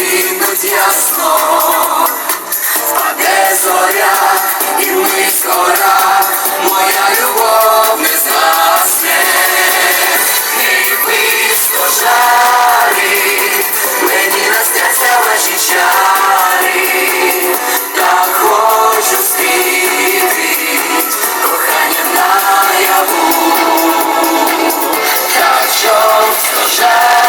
над ясно, паде зоря і ми скора, моя любов не згасне, не близько жарі, мені насняться ваші чари, та хочу спіти, кохання наяву, та що скажи.